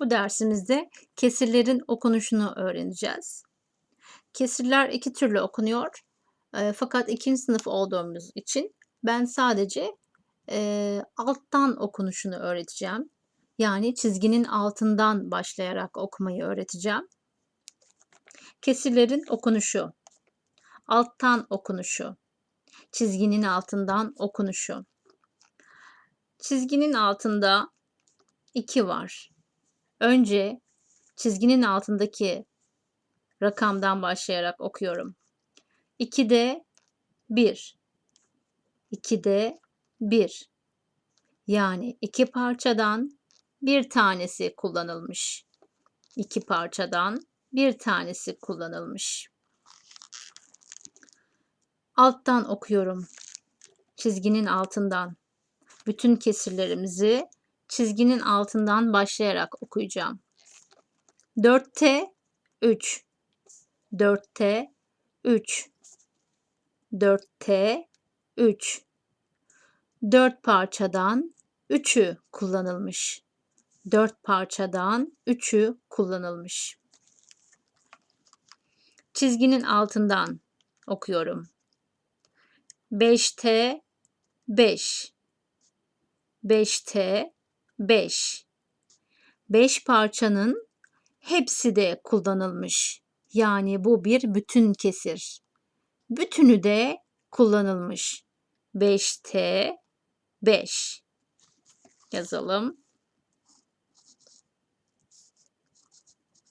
Bu dersimizde kesirlerin okunuşunu öğreneceğiz. Kesirler iki türlü okunuyor. E, fakat ikinci sınıf olduğumuz için ben sadece e, alttan okunuşunu öğreteceğim. Yani çizginin altından başlayarak okumayı öğreteceğim. Kesirlerin okunuşu, alttan okunuşu, çizginin altından okunuşu. Çizginin altında 2 var. Önce çizginin altındaki rakamdan başlayarak okuyorum. 2'de 1. 2'de 1. Yani iki parçadan bir tanesi kullanılmış. İki parçadan bir tanesi kullanılmış. Alttan okuyorum. Çizginin altından. Bütün kesirlerimizi çizginin altından başlayarak okuyacağım. 4T 3 4T 3 4T 3 4 parçadan 3'ü kullanılmış. 4 parçadan 3'ü kullanılmış. Çizginin altından okuyorum. 5T 5 5T 5. 5 parçanın hepsi de kullanılmış. Yani bu bir bütün kesir. Bütünü de kullanılmış. 5T 5 yazalım.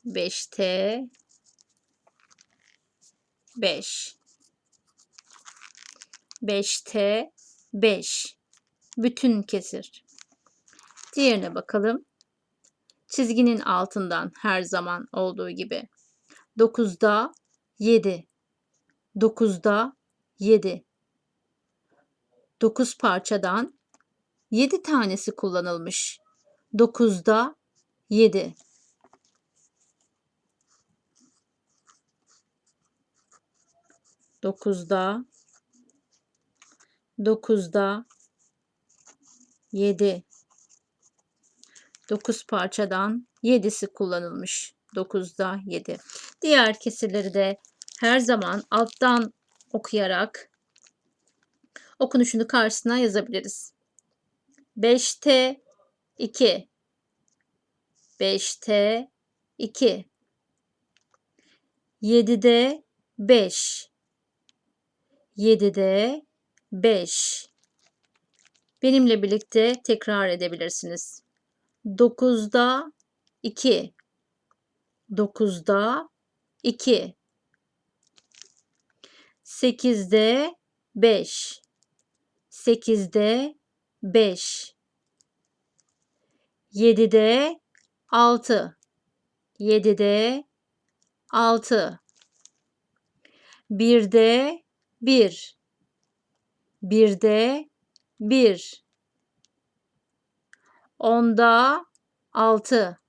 5T 5 5T 5 bütün kesir. Diğerine bakalım. Çizginin altından her zaman olduğu gibi. 9'da 7. 9'da 7. 9 parçadan 7 tanesi kullanılmış. 9'da 7. Dokuzda, dokuzda, yedi. 9 parçadan 7'si kullanılmış. 9'da 7. Diğer kesirleri de her zaman alttan okuyarak okunuşunu karşısına yazabiliriz. 5T 2 5T 2 7'de 5 7'de 5 Benimle birlikte tekrar edebilirsiniz. 9'da 2 9'da 2 8'de 5 8'de 5 7'de 6 7'de 6 1'de 1 1'de 1 Onda altı.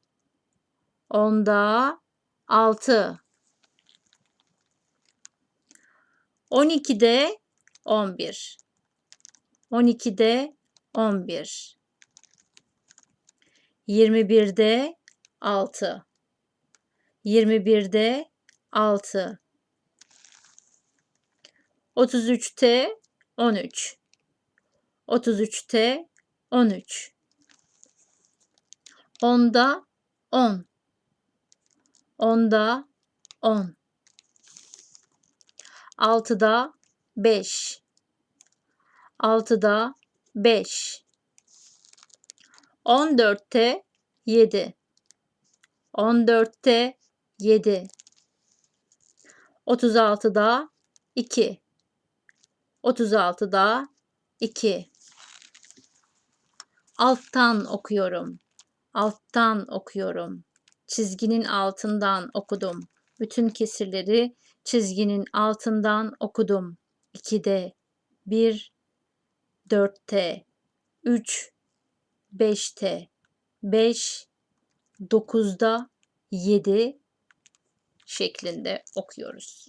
Onda altı. On ikide on bir. On ikide on bir. Yirmi birde altı. Yirmi birde altı. Otuz üçte on üç. Otuz üçte on üç. Onda on. Onda on. Altıda beş. Altıda beş. On dörtte yedi. On dörtte yedi. Otuz altıda iki. Otuz altıda iki. Alttan okuyorum. Alttan okuyorum. Çizginin altından okudum. Bütün kesirleri çizginin altından okudum. 2'de, 1, 4'te, 3, 5'te, 5, 9'da, 7 şeklinde okuyoruz.